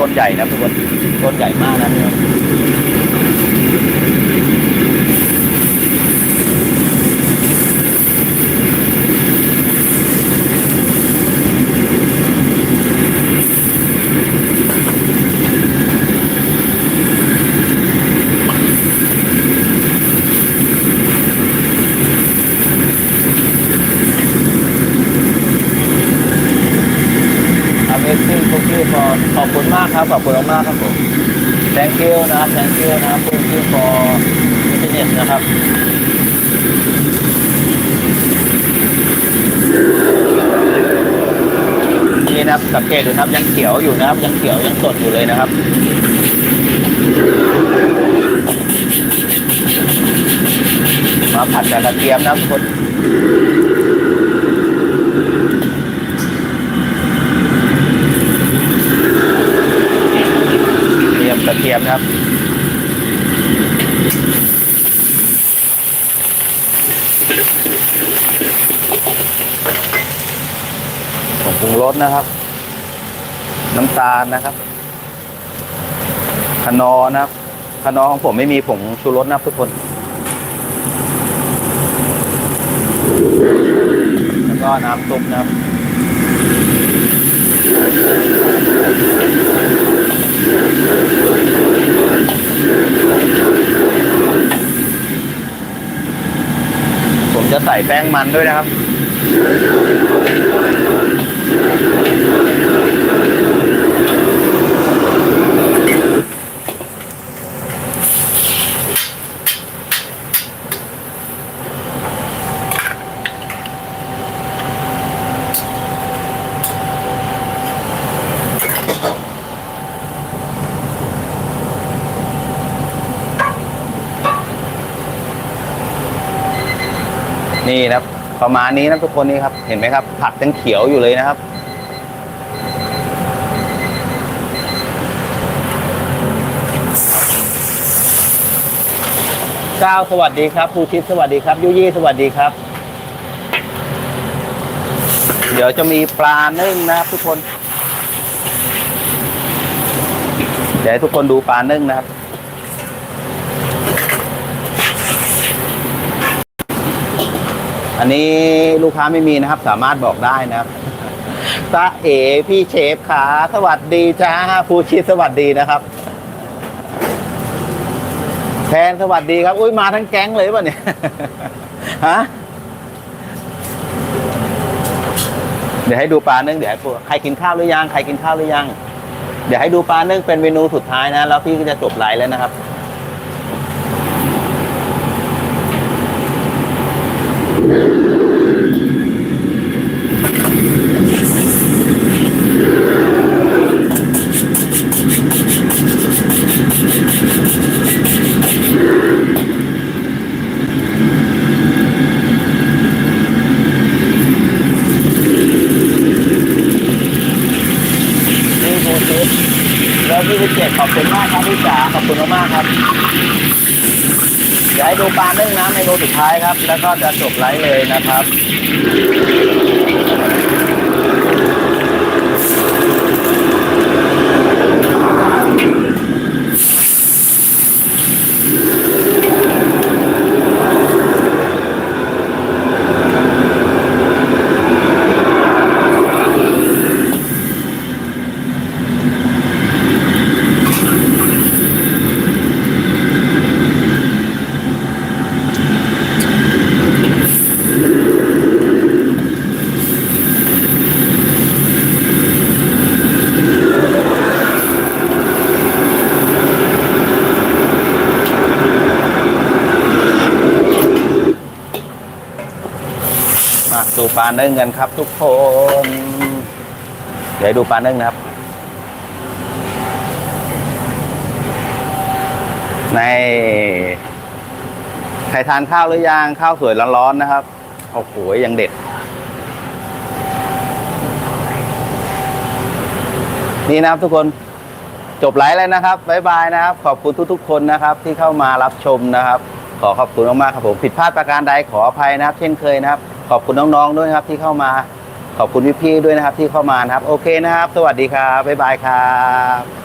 ต้นใหญ่นะทุกคนต้นใหญ่มากนะเนี่ย อเมซิ่งคุกกี้ฟอขอบคุณมากครับ ขอบคุณมากครับผม thank you นะครับ thank you นะครับ thank you for internet นะครับนี่นะครับสังเกตดูนะครับยังเขียวอยู่นะครับ ยังเขียวยังสดอยู่เลยนะครับมาผัดกับกระเทียมนะครับทุกคนเทียม กระเทียมนครับ ผงปรุงรสนะครับ น้ำตาลนะครับคนอนะครับคนอของผมไม่มีผงชูรสนะทุกคน แล้วก็น้ำซุปนะครับ ผมจะ ใส่แป้งมันด้วยนะครับ นี่นะครับ ประมาณนี้นะทุกคนนี่ครับ เห็นไหมครับ ผักยังเขียวอยู่เลยนะครับ ก้าวสวัสดีครับภูชิตสวัสดีครับ ยุยี่สวัสดีครับ เดี๋ยวจะมีปลานึ่งนะครับ ทุกคน เดี๋ยวให้ทุกคนดูปลานึ่งนะครับ อันนี้ลูกค้าไม่มีนะครับ สามารถบอกได้นะครับตาเอพี่เชฟขาสวัสดีจ้าภูชิสวัสดีนะครับแพนสวัสดีครับ อุ้ยมาทั้งแก๊งเลยป่ะเนี่ยฮะเดี๋ยวให้ดูปลาเนึ่งเดี๋ยวให้ใครกินข้าวหรือยังใครกินข้าวหรือยัง เดี๋ยวให้ดูปลาเนึ่งเป็นเมนูสุดท้ายนะ แล้วพี่ก็จะจบไลฟ์แล้วนะครับ แล้วพี่วิเจตขอบคุณมากครับพี่จ๋าขอบคุณมากๆครับเดี๋ยวให้ดูปลาเรื่องนะเมนูสุดท้ายครับ แล้วก็จะจบไลฟ์เลยนะครับ มาดูปลาเนึ่งกันครับ ทุกคน เดี๋ยวดูปลาเนึ่งนะครับ ในใครทานข้าวหรือยังข้าวสวยร้อนๆนะครับโอ้โหยังเด็ด นี่นะครับทุกคนจบไลฟ์แล้วนะครับบ๊ายบายนะครับ ขอบคุณทุกๆ คนนะครับที่เข้ามารับชมนะครับ ขอขอบคุณมากๆครับผมผิดพลาดประการใดขออภัยนะครับ เช่นเคยนะครับ ขอบคุณน้องๆด้วยนะครับที่เข้ามา ขอบคุณพี่ๆด้วยนะครับที่เข้ามานะครับ โอเคนะครับ สวัสดีครับบ๊ายบายครับ